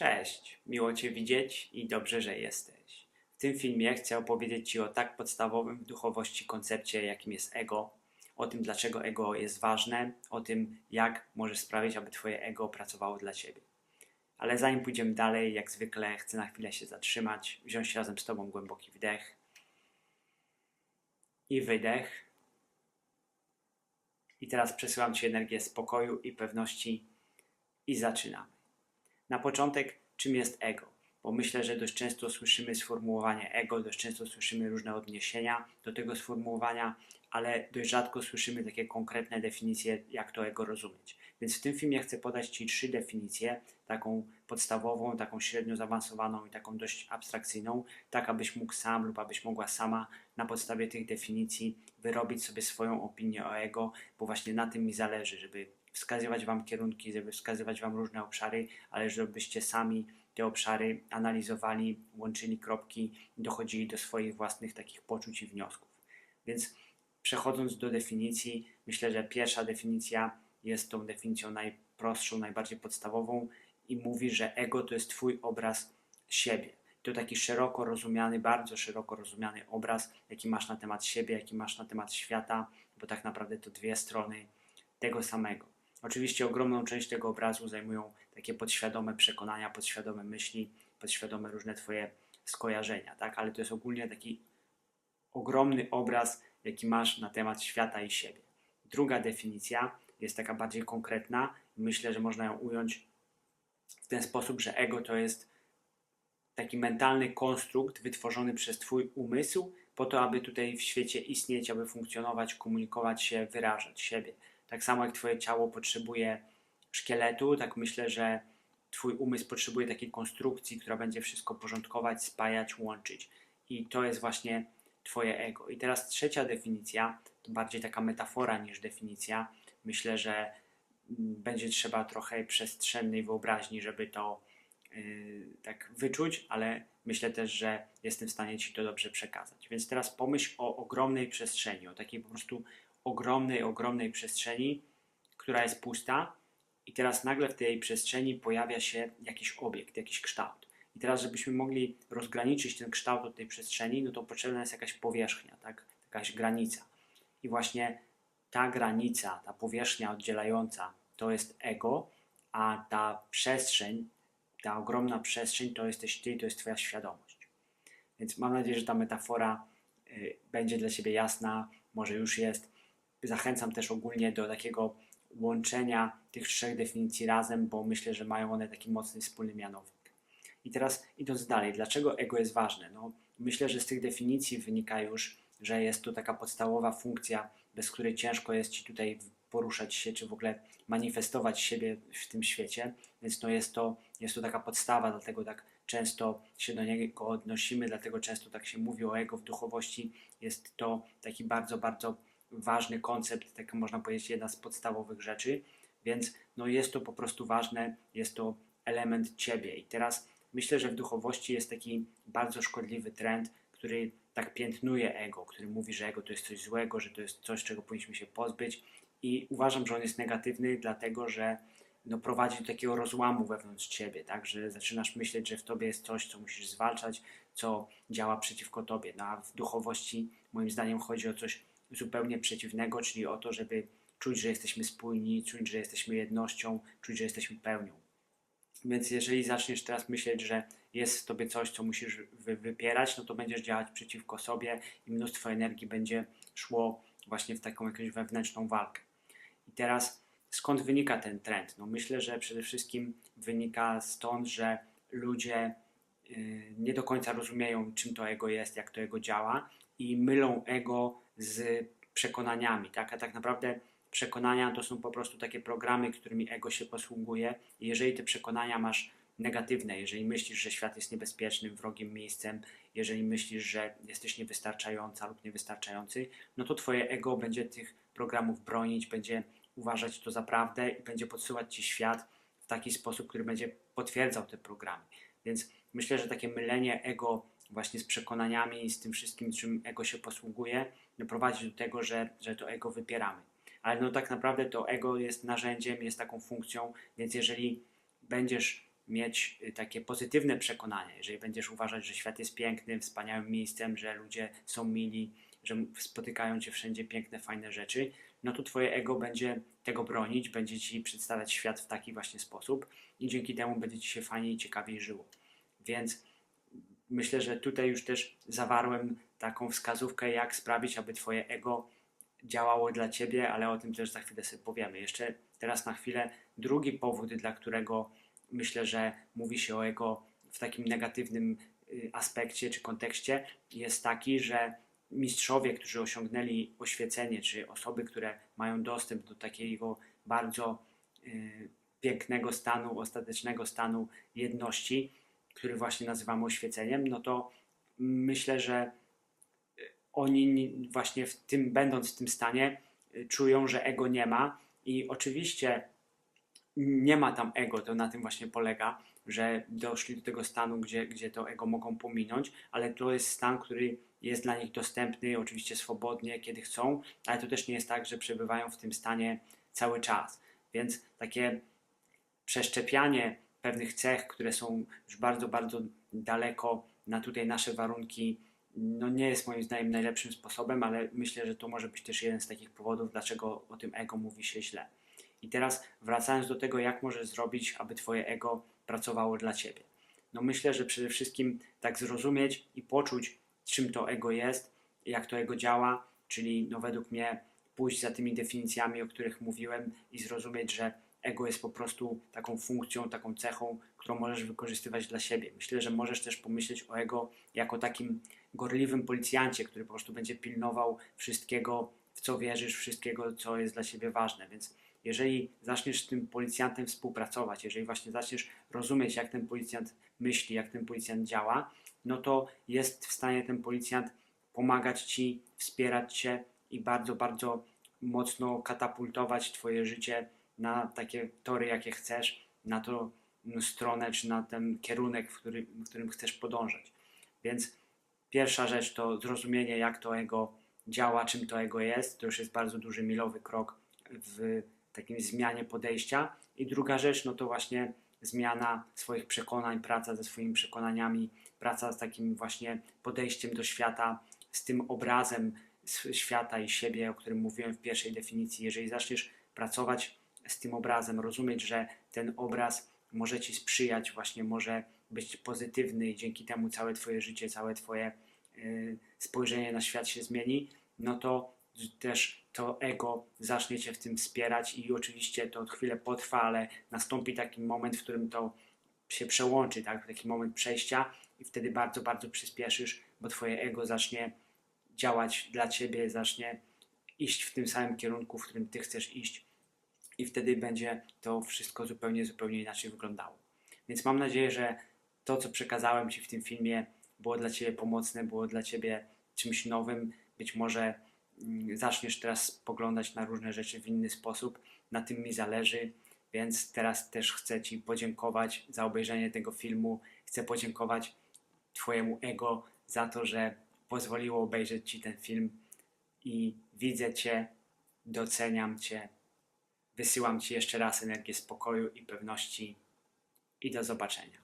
Cześć, miło Cię widzieć i dobrze, że jesteś. W tym filmie chcę opowiedzieć Ci o tak podstawowym w duchowości koncepcie, jakim jest ego, o tym, dlaczego ego jest ważne, o tym, jak możesz sprawić, aby Twoje ego pracowało dla Ciebie. Ale zanim pójdziemy dalej, jak zwykle chcę na chwilę się zatrzymać, wziąć razem z Tobą głęboki wdech i wydech. I teraz przesyłam Ci energię spokoju i pewności i zaczynamy. Na początek, czym jest ego? Bo myślę, że dość często słyszymy sformułowanie ego, dość często słyszymy różne odniesienia do tego sformułowania, ale dość rzadko słyszymy takie konkretne definicje, jak to ego rozumieć. Więc w tym filmie chcę podać Ci trzy definicje, taką podstawową, taką średnio zaawansowaną i taką dość abstrakcyjną, tak abyś mógł sam lub abyś mogła sama na podstawie tych definicji wyrobić sobie swoją opinię o ego, bo właśnie na tym mi zależy, żeby wskazywać Wam kierunki, żeby wskazywać Wam różne obszary, ale żebyście sami te obszary analizowali, łączyli kropki dochodzili do swoich własnych takich poczuć i wniosków. Więc przechodząc do definicji, myślę, że pierwsza definicja jest tą definicją najprostszą, najbardziej podstawową i mówi, że ego to jest Twój obraz siebie. To taki szeroko rozumiany, bardzo szeroko rozumiany obraz, jaki masz na temat siebie, jaki masz na temat świata, bo tak naprawdę to dwie strony tego samego. Oczywiście ogromną część tego obrazu zajmują takie podświadome przekonania, podświadome myśli, podświadome różne Twoje skojarzenia, tak? Ale to jest ogólnie taki ogromny obraz, jaki masz na temat świata i siebie. Druga definicja jest taka bardziej konkretna. Myślę, że można ją ująć w ten sposób, że ego to jest taki mentalny konstrukt wytworzony przez Twój umysł po to, aby tutaj w świecie istnieć, aby funkcjonować, komunikować się, wyrażać siebie. Tak samo jak Twoje ciało potrzebuje szkieletu, tak myślę, że Twój umysł potrzebuje takiej konstrukcji, która będzie wszystko porządkować, spajać, łączyć. I to jest właśnie Twoje ego. I teraz trzecia definicja, to bardziej taka metafora niż definicja. Myślę, że mm, będzie trzeba trochę przestrzennej wyobraźni, żeby to yy, tak wyczuć, ale myślę też, że jestem w stanie Ci to dobrze przekazać. Więc teraz pomyśl o ogromnej przestrzeni, o takiej po prostu ogromnej, ogromnej przestrzeni, która jest pusta, i teraz nagle w tej przestrzeni pojawia się jakiś obiekt, jakiś kształt. I teraz, żebyśmy mogli rozgraniczyć ten kształt od tej przestrzeni, no to potrzebna jest jakaś powierzchnia, tak? jakaś granica. I właśnie ta granica, ta powierzchnia oddzielająca to jest ego, a ta przestrzeń, ta ogromna przestrzeń to jesteś ty, to jest twoja świadomość. Więc mam nadzieję, że ta metafora y, będzie dla Ciebie jasna, może już jest. Zachęcam też ogólnie do takiego łączenia tych trzech definicji razem, bo myślę, że mają one taki mocny wspólny mianownik. I teraz idąc dalej, dlaczego ego jest ważne? No, myślę, że z tych definicji wynika już, że jest to taka podstawowa funkcja, bez której ciężko jest Ci tutaj poruszać się, czy w ogóle manifestować siebie w tym świecie, więc no jest, to, jest to taka podstawa, dlatego tak często się do niego odnosimy, dlatego często tak się mówi o ego w duchowości. Jest to taki bardzo, bardzo ważny koncept, tak można powiedzieć, jedna z podstawowych rzeczy, więc no jest to po prostu ważne, jest to element ciebie. I teraz myślę, że w duchowości jest taki bardzo szkodliwy trend, który tak piętnuje ego, który mówi, że ego to jest coś złego, że to jest coś, czego powinniśmy się pozbyć. I uważam, że on jest negatywny, dlatego że no, prowadzi do takiego rozłamu wewnątrz ciebie, tak? Że zaczynasz myśleć, że w tobie jest coś, co musisz zwalczać, co działa przeciwko tobie. No a w duchowości moim zdaniem chodzi o coś zupełnie przeciwnego, czyli o to, żeby czuć, że jesteśmy spójni, czuć, że jesteśmy jednością, czuć, że jesteśmy pełnią. Więc jeżeli zaczniesz teraz myśleć, że jest w tobie coś, co musisz wy wypierać, no to będziesz działać przeciwko sobie i mnóstwo energii będzie szło właśnie w taką jakąś wewnętrzną walkę. I teraz skąd wynika ten trend? No myślę, że przede wszystkim wynika stąd, że ludzie yy, nie do końca rozumieją, czym to ego jest, jak to ego działa i mylą ego z przekonaniami, tak? A tak naprawdę przekonania to są po prostu takie programy, którymi ego się posługuje. I jeżeli te przekonania masz negatywne, jeżeli myślisz, że świat jest niebezpiecznym, wrogim miejscem, jeżeli myślisz, że jesteś niewystarczająca lub niewystarczający, no to twoje ego będzie tych programów bronić, będzie uważać to za prawdę i będzie podsyłać ci świat w taki sposób, który będzie potwierdzał te programy. Więc myślę, że takie mylenie ego właśnie z przekonaniami i z tym wszystkim, czym ego się posługuje, no prowadzi do tego, że, że to ego wypieramy. Ale no tak naprawdę to ego jest narzędziem, jest taką funkcją, więc jeżeli będziesz mieć y, takie pozytywne przekonanie, jeżeli będziesz uważać, że świat jest pięknym, wspaniałym miejscem, że ludzie są mili, że spotykają cię wszędzie piękne, fajne rzeczy, no to twoje ego będzie tego bronić, będzie ci przedstawiać świat w taki właśnie sposób i dzięki temu będzie ci się fajniej i ciekawiej żyło. Więc myślę, że tutaj już też zawarłem taką wskazówkę, jak sprawić, aby twoje ego działało dla ciebie, ale o tym też za chwilę sobie powiemy. Jeszcze teraz na chwilę drugi powód, dla którego myślę, że mówi się o ego w takim negatywnym y, aspekcie czy kontekście, jest taki, że mistrzowie, którzy osiągnęli oświecenie, czy osoby, które mają dostęp do takiego bardzo y, pięknego stanu, ostatecznego stanu jedności, który właśnie nazywamy oświeceniem, no to myślę, że oni ni- właśnie w tym, będąc w tym stanie, czują, że ego nie ma i oczywiście nie ma tam ego, to na tym właśnie polega, że doszli do tego stanu, gdzie, gdzie to ego mogą pominąć, ale to jest stan, który jest dla nich dostępny, oczywiście swobodnie, kiedy chcą, ale to też nie jest tak, że przebywają w tym stanie cały czas. Więc takie przeszczepianie pewnych cech, które są już bardzo, bardzo daleko na tutaj nasze warunki, no nie jest moim zdaniem najlepszym sposobem, ale myślę, że to może być też jeden z takich powodów, dlaczego o tym ego mówi się źle. I teraz wracając do tego, jak możesz zrobić, aby Twoje ego pracowało dla Ciebie. No myślę, że przede wszystkim tak zrozumieć i poczuć, czym to ego jest, jak to ego działa, czyli no według mnie pójść za tymi definicjami, o których mówiłem i zrozumieć, że ego jest po prostu taką funkcją, taką cechą, którą możesz wykorzystywać dla siebie. Myślę, że możesz też pomyśleć o ego jako takim gorliwym policjancie, który po prostu będzie pilnował wszystkiego, w co wierzysz, wszystkiego, co jest dla ciebie ważne. Więc jeżeli zaczniesz z tym policjantem współpracować, jeżeli właśnie zaczniesz rozumieć, jak ten policjant myśli, jak ten policjant działa, no to jest w stanie ten policjant pomagać ci, wspierać cię i bardzo, bardzo mocno katapultować twoje życie na takie tory, jakie chcesz, na tą stronę, czy na ten kierunek, w, który, w którym chcesz podążać. Więc pierwsza rzecz to zrozumienie, jak to ego działa, czym to ego jest. To już jest bardzo duży milowy krok w takim zmianie podejścia. I druga rzecz, no to właśnie zmiana swoich przekonań, praca ze swoimi przekonaniami, praca z takim właśnie podejściem do świata, z tym obrazem świata i siebie, o którym mówiłem w pierwszej definicji. Jeżeli zaczniesz pracować z tym obrazem, rozumieć, że ten obraz może ci sprzyjać, właśnie może być pozytywny i dzięki temu całe Twoje życie, całe Twoje y, spojrzenie na świat się zmieni, no to też to ego zacznie Cię w tym wspierać i oczywiście to chwilę potrwa, ale nastąpi taki moment, w którym to się przełączy, tak? taki moment przejścia i wtedy bardzo, bardzo przyspieszysz, bo Twoje ego zacznie działać dla Ciebie, zacznie iść w tym samym kierunku, w którym Ty chcesz iść i wtedy będzie to wszystko zupełnie, zupełnie inaczej wyglądało. Więc mam nadzieję, że to, co przekazałem Ci w tym filmie, było dla Ciebie pomocne, było dla Ciebie czymś nowym. Być może mm, zaczniesz teraz spoglądać na różne rzeczy w inny sposób. Na tym mi zależy, więc teraz też chcę Ci podziękować za obejrzenie tego filmu. Chcę podziękować Twojemu ego za to, że pozwoliło obejrzeć Ci ten film i widzę Cię, doceniam Cię. Wysyłam Ci jeszcze raz energię spokoju i pewności i do zobaczenia.